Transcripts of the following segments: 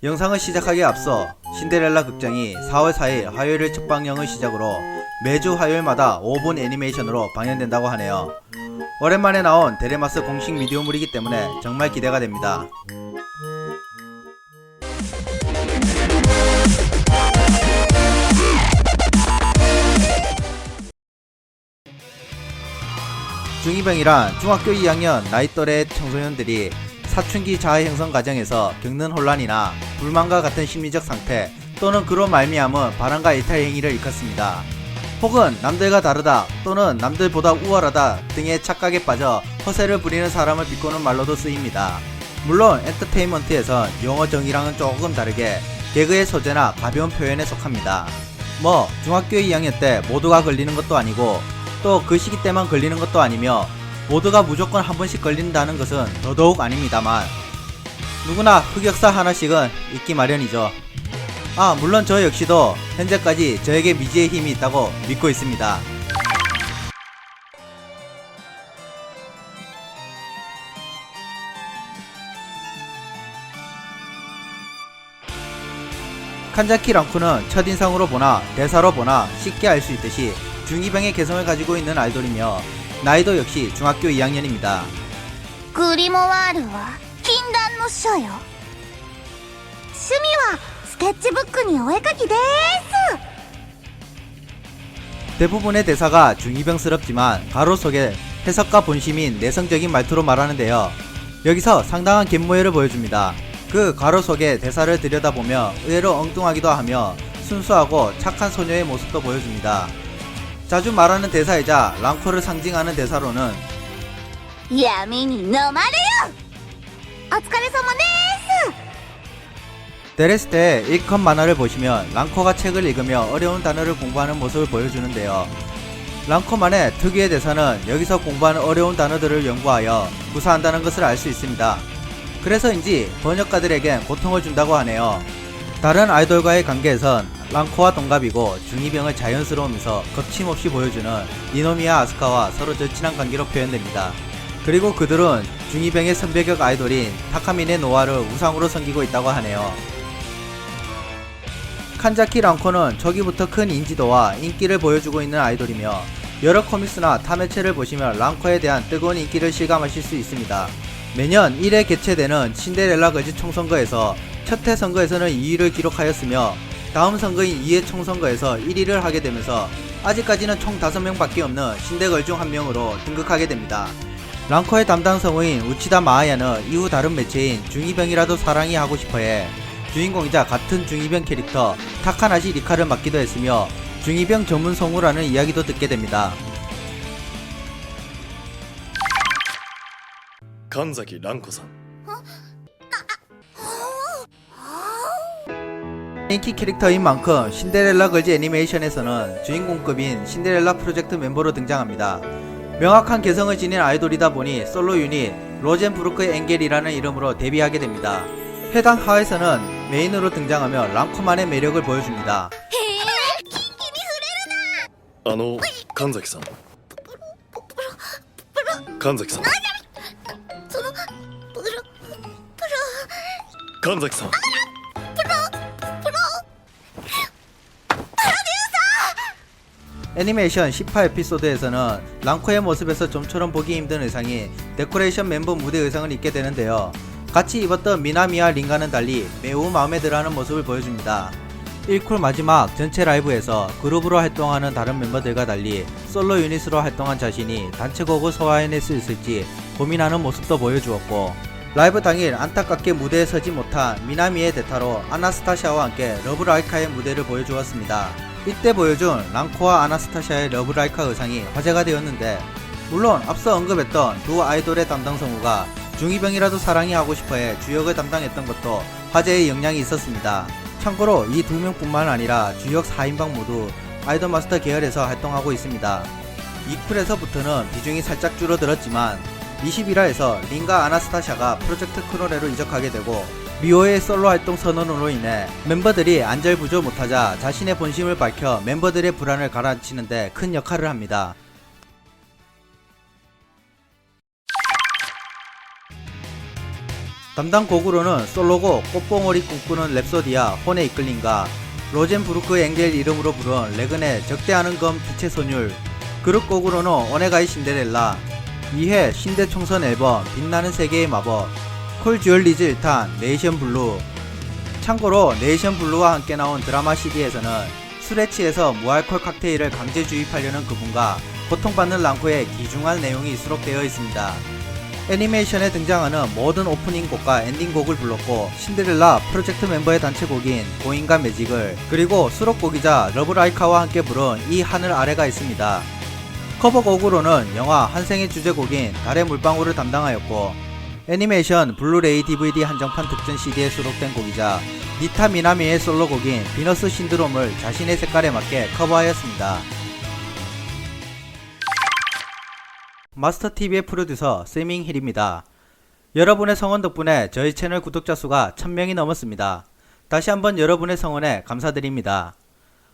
영상을 시작하기에 앞서 신데렐라 극장이 4월 4일 화요일을 첫 방영을 시작으로 매주 화요일마다 5분 애니메이션으로 방영된다고 하네요. 오랜만에 나온 데레마스 공식 미디어물이기 때문에 정말 기대가 됩니다. 중2병이란 중학교 2학년 나이 또래 청소년들이 사춘기 자아 형성 과정에서 겪는 혼란이나 불만과 같은 심리적 상태 또는 그로 말미암은 바람과 이탈 행위를 일컫습니다. 혹은 남들과 다르다 또는 남들보다 우월하다 등의 착각에 빠져 허세를 부리는 사람을 비꼬는 말로도 쓰입니다. 물론 엔터테인먼트에선 용어 정의랑은 조금 다르게 개그의 소재나 가벼운 표현에 속합니다. 뭐 중학교 2학년 때 모두가 걸리는 것도 아니고 또 그 시기 때만 걸리는 것도 아니며 모두가 무조건 한 번씩 걸린다는 것은 더더욱 아닙니다만 누구나 흑역사 하나씩은 있기 마련이죠. 아 물론 저 역시도 현재까지 저에게 미지의 힘이 있다고 믿고 있습니다. 칸자키 랑쿠는 첫인상으로 보나 대사로 보나 쉽게 알 수 있듯이 중2병의 개성을 가지고 있는 아이돌이며 나이도 역시 중학교 2학년입니다. 그리모와르와 핀란무쇼요. 취미와 스케치북に 오에가기 데스. 대부분의 대사가 중이병스럽지만 가로 속에 해석과 본심인 내성적인 말투로 말하는데요. 여기서 상당한 갯모해를 보여줍니다. 그 가로 속에 대사를 들여다보며 의외로 엉뚱하기도 하며 순수하고 착한 소녀의 모습도 보여줍니다. 자주 말하는 대사이자 랑커를 상징하는 대사로는 야민이 너마래요! 어츠카레사마네스! 데레스테 1컷 만화를 보시면 랑커가 책을 읽으며 어려운 단어를 공부하는 모습을 보여주는데요. 랑커만의 특유의 대사는 여기서 공부하는 어려운 단어들을 연구하여 구사한다는 것을 알 수 있습니다. 그래서인지 번역가들에겐 고통을 준다고 하네요. 다른 아이돌과의 관계에선 랑코와 동갑이고 중2병을 자연스러우면서 거침없이 보여주는 이노미야 아스카와 서로 절친한 관계로 표현됩니다. 그리고 그들은 중2병의 선배격 아이돌인 타카미네 노아를 우상으로 섬기고 있다고 하네요. 칸자키 랑코는 초기부터 큰 인지도와 인기를 보여주고 있는 아이돌이며 여러 코믹스나 타 매체를 보시면 랑코에 대한 뜨거운 인기를 실감하실 수 있습니다. 매년 1회 개최되는 신데렐라 걸즈 총선거에서 첫 해 선거에서는 2위를 기록하였으며 다음 선거인 이해총선거에서 1위를 하게 되면서 아직까지는 총 5명 밖에 없는 신대걸 중 1명으로 등극하게 됩니다. 랑커의 담당 성우인 우치다 마아야는 이후 다른 매체인 중이병이라도 사랑이 하고 싶어해 주인공이자 같은 중이병 캐릭터 타카나시 리카를 맡기도 했으며 중이병 전문 성우라는 이야기도 듣게 됩니다. 간사키 랑코 상 인기 캐릭터인 만큼 신데렐라 걸즈 애니메이션에서는 주인공급인 신데렐라 프로젝트 멤버로 등장합니다. 명확한 개성을 지닌 아이돌이다 보니 솔로 유닛 로젠브루크 앵겔이라는 이름으로 데뷔하게 됩니다. 해당 하에서는 메인으로 등장하며 랑코만의 매력을 보여줍니다. あの神崎さん神崎さんそのプロ神崎さん 애니메이션 18에피소드에서는 랑코의 모습에서 좀처럼 보기 힘든 의상이 데코레이션 멤버 무대 의상을 입게 되는데요. 같이 입었던 미나미와 링과는 달리 매우 마음에 들어하는 모습을 보여줍니다. 1쿨 마지막 전체 라이브에서 그룹으로 활동하는 다른 멤버들과 달리 솔로 유닛으로 활동한 자신이 단체곡을 소화해낼 수 있을지 고민하는 모습도 보여주었고 라이브 당일 안타깝게 무대에 서지 못한 미나미의 대타로 아나스타샤와 함께 러브 라이카의 무대를 보여주었습니다. 이때 보여준 랑코와 아나스타샤의 러브라이카 의상이 화제가 되었는데 물론 앞서 언급했던 두 아이돌의 담당 성우가 중2병이라도 사랑이 하고 싶어해 주역을 담당했던 것도 화제의 영향이 있었습니다. 참고로 이 두 명뿐만 아니라 주역 4인방 모두 아이돌 마스터 계열에서 활동하고 있습니다. 2쿨에서부터는 비중이 살짝 줄어들었지만 21화에서 린과 아나스타샤가 프로젝트 크로레로 이적하게 되고 미호의 솔로 활동 선언으로 인해 멤버들이 안절부절 못하자 자신의 본심을 밝혀 멤버들의 불안을 가라앉히는데 큰 역할을 합니다. 담당 곡으로는 솔로곡 꽃봉오리 꿈꾸는 랩소디아 혼에 이끌린가 로젠부르크 앵겔 이름으로 부른 레근의 적대하는 검 빛의 소율 그룹 곡으로는 오네가이 신데렐라 2회 신대 총선 앨범 빛나는 세계의 마법 콜 듀얼리즈 1탄 네이션 블루 참고로 네이션 블루와 함께 나온 드라마 CD에서는 술에 취해서 무알콜 칵테일을 강제 주입하려는 그분과 고통받는 랑코의 기중한 내용이 수록되어 있습니다. 애니메이션에 등장하는 모든 오프닝 곡과 엔딩 곡을 불렀고 신데렐라 프로젝트 멤버의 단체곡인 고인과 매직을 그리고 수록곡이자 러브라이카와 함께 부른 이 하늘 아래가 있습니다. 커버곡으로는 영화 한생의 주제곡인 달의 물방울을 담당하였고 애니메이션 블루레이 DVD 한정판 특전 CD에 수록된 곡이자 니타 미나미의 솔로곡인 비너스 신드롬을 자신의 색깔에 맞게 커버하였습니다. 마스터TV의 프로듀서 세밍 힐입니다. 여러분의 성원 덕분에 저희 채널 구독자 수가 1000명이 넘었습니다. 다시 한번 여러분의 성원에 감사드립니다.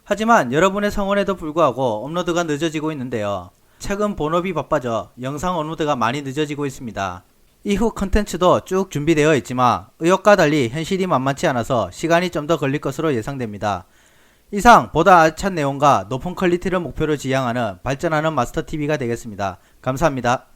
하지만 여러분의 성원에도 불구하고 업로드가 늦어지고 있는데요. 최근 본업이 바빠져 영상 업로드가 많이 늦어지고 있습니다. 이후 컨텐츠도 쭉 준비되어 있지만 의욕과 달리 현실이 만만치 않아서 시간이 좀 더 걸릴 것으로 예상됩니다. 이상 보다 알찬 내용과 높은 퀄리티를 목표로 지향하는 발전하는 마스터TV가 되겠습니다. 감사합니다.